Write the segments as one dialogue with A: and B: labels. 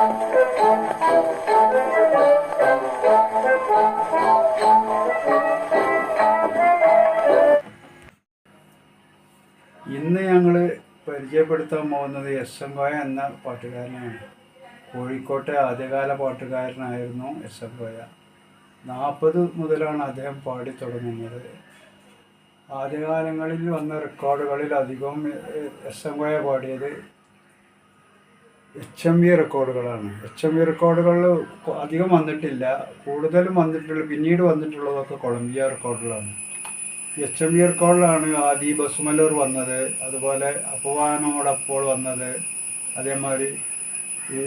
A: ഇന്ന് ഞങ്ങൾ പരിചയപ്പെടുത്താൻ പോകുന്നത് എസ് എം കോയ എന്ന പാട്ടുകാരനാണ്. കോഴിക്കോട്ടെ ആദ്യകാല പാട്ടുകാരനായിരുന്നു എസ് എം കോയ നാൽപ്പത് മുതലാണ് അദ്ദേഹം പാടി തുടങ്ങുന്നത്. ആദ്യകാലങ്ങളിൽ വന്ന റെക്കോർഡുകളിൽ അധികവും എസ് എം കോയ പാടിയത് എച്ച് എം വി റെക്കോർഡുകളാണ് എച്ച് എം വി റെക്കോർഡുകൾ അധികം വന്നിട്ടില്ല. കൂടുതലും വന്നിട്ടുള്ള പിന്നീട് വന്നിട്ടുള്ളതൊക്കെ കൊളംബിയ റെക്കോർഡുകളാണ് എച്ച് എം വി റെക്കോർഡിലാണ് ആദി ബസുമലൂർ വന്നത്. അതുപോലെ അപ്പവാനോടപ്പോൾ വന്നത്. അതേമാതിരി ഈ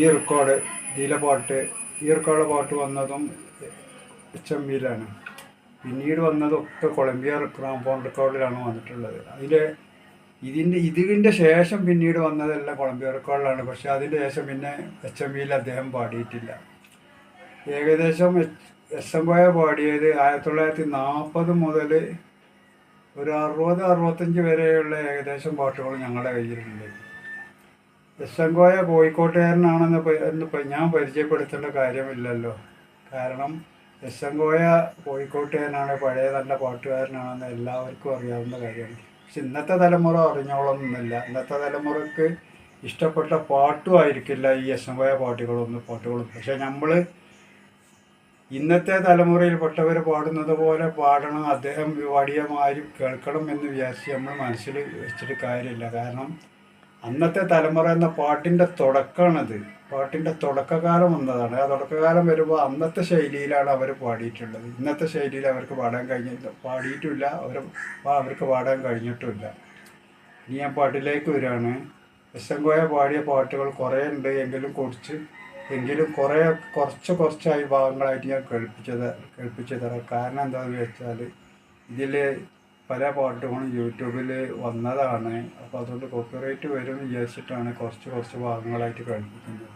A: ഈ റെക്കോർഡ് ദീലപാട്ട് പാട്ട് ഈ റെക്കോർഡ് പാട്ട് വന്നതും എച്ച് എം വിയിലാണ് പിന്നീട് വന്നതൊക്കെ കൊളംബിയ ഗ്രാമഫോൺ റെക്കോർഡിലാണ് വന്നിട്ടുള്ളത്. അതിന്റെ ഇതിന്റെ ഇതിന്റെ ശേഷം പിന്നീട് വന്നതല്ല കൊളംബിയ റെക്കോർഡിലാണ്. പക്ഷേ അതിന്റെ ശേഷം പിന്നെ എച്ച് എം വിയിൽ അദ്ദേഹം പാടിയിട്ടില്ല. ഏകദേശം എസ് എം കോയ പാടിയത് ആയിരത്തി തൊള്ളായിരത്തി നാൽപ്പത് മുതൽ ഒരു അറുപത് അറുപത്തഞ്ച് വരെയുള്ള ഏകദേശം പാട്ടുകൾ ഞങ്ങളുടെ കയ്യിലുണ്ട്. എസ് എം കോയ കോഴിക്കോട്ടുകാരനാണെന്ന് എന്ന് ഞാൻ പരിചയപ്പെടുത്തേണ്ട കാര്യമില്ലല്ലോ. കാരണം എസ് എം കോയ കോഴിക്കോട്ടുകാരനാണ് പഴയ നല്ല പാട്ടുകാരനാണെന്ന് എല്ലാവർക്കും അറിയാവുന്ന കാര്യമാണ്. പക്ഷെ ഇന്നത്തെ തലമുറ അറിഞ്ഞോളൊന്നുമില്ല ഇന്നത്തെ തലമുറയ്ക്ക് ഇഷ്ടപ്പെട്ട പാട്ടും ആയിരിക്കില്ല ഈ എസ് എം കോയ പാട്ടുകളൊന്നും പാട്ടുകളും. പക്ഷെ നമ്മൾ ഇന്നത്തെ തലമുറയിൽപ്പെട്ടവർ പാടുന്നത് പോലെ പാടണം അദ്ദേഹം പാടിയ കേൾക്കണം എന്ന് വിചാരിച്ച് നമ്മൾ മനസ്സിൽ വെച്ചിട്ട് കാര്യമില്ല. കാരണം അന്നത്തെ തലമുറ എന്ന പാട്ടിന്റെ തുടക്കമാണത്. പാട്ടിന്റെ തുടക്കകാലം വന്നതാണ്. ആ തുടക്കകാലം വരുമ്പോൾ അന്നത്തെ ശൈലിയിലാണ് അവർ പാടിയിട്ടുള്ളത്. ഇന്നത്തെ ശൈലിയിൽ അവർക്ക് പാടാൻ കഴിഞ്ഞില്ല. പാടിയിട്ടില്ല. അവർ അവർക്ക് പാടാൻ കഴിഞ്ഞിട്ടുമില്ല ഇനി ഞാൻ പാട്ടിലേക്ക് വരികയാണ് എസ് എം കോയ പാടിയ പാട്ടുകൾ കുറേ ഉണ്ട്. എങ്കിലും കുറച്ച് എങ്കിലും കുറേ കുറച്ച് കുറച്ചായി ഭാഗങ്ങളായിട്ട് ഞാൻ കേൾപ്പിച്ചത് കേൾപ്പിച്ചു തരാം കാരണം എന്താണെന്ന് വെച്ചാൽ ഇതിൽ പല പാട്ടുകളും യൂട്യൂബിൽ വന്നതാണ്. അപ്പോൾ അതുകൊണ്ട് കോപ്പിറൈറ്റ് വരും വിചാരിച്ചിട്ടാണ് കുറച്ച് കുറച്ച് ഭാഗങ്ങളായിട്ട് കേൾപ്പിക്കുന്നത്.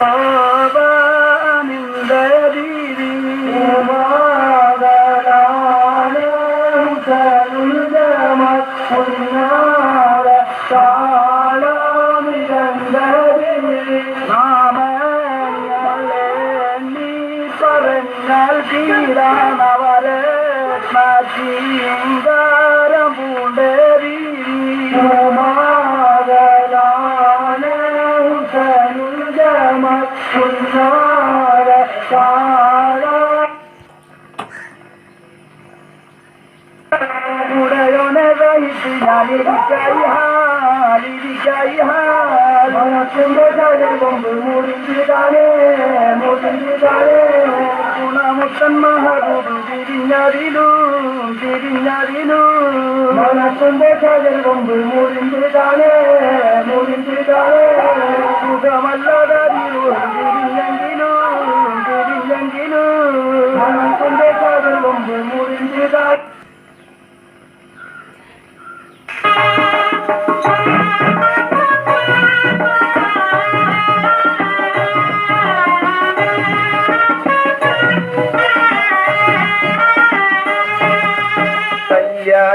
B: പറഞ്ഞാൽ തീരാണവരെ ചീങ്കാരം நீதான் அவரே மாற்றியுங்காரம் பூண்டேரி மாதலானும் சனுஜமக்குன்னார பாடா உடையொனை வைத்து யாரிக்கை யாரிக்கை முடிஞ்சுதானே முடிஞ்சுதானே குணமுத்தன் மகாபூபு திரிஞரிலும் திரிஞரிலும் மனசந்தேகர் கொம்பு முடிஞ்சுதானே முடிஞ்சுதானே சுகமல்லாத திரிஞங்கிலும் திரிஞங்கிலும் மனசந்தேகர் கொம்பு முடிஞ்சுதான்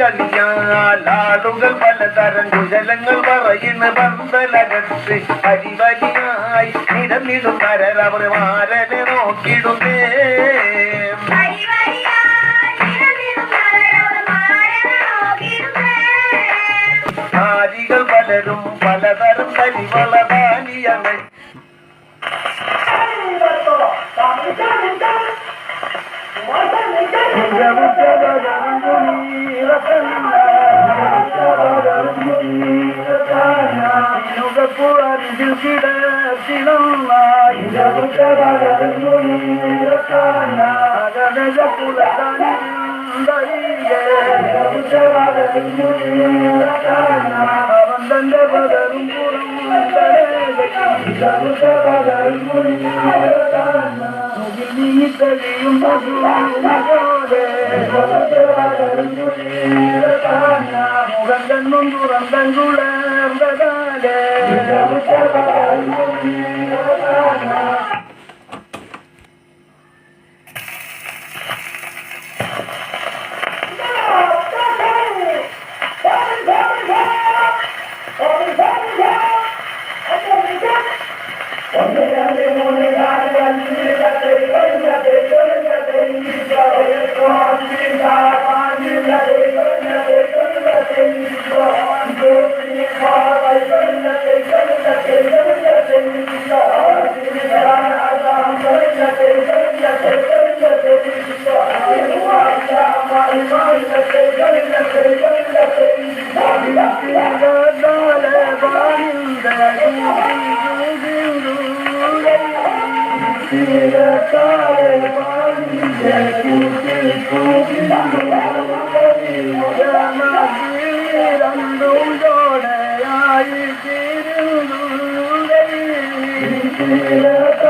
B: കളിയാലാളുകൾ പലതരം കുശലങ്ങൾ പറയുന്ന പന്തലകത്ത് പരിവലിയായി നിരന്നിടും കരരവർ മാരനെ നോക്കിടുന്നേ أرج الكتاب سلما إذا كتب على المنير كان هذا نزق لسان بريه إذا كتب على المنير كان أبدا بدر إذا كتب على المنير كان مجنيه سليم مجنون مجوده إذا كتب على المنير كان مغندا منذ رمضان நம்பதாக Yeah.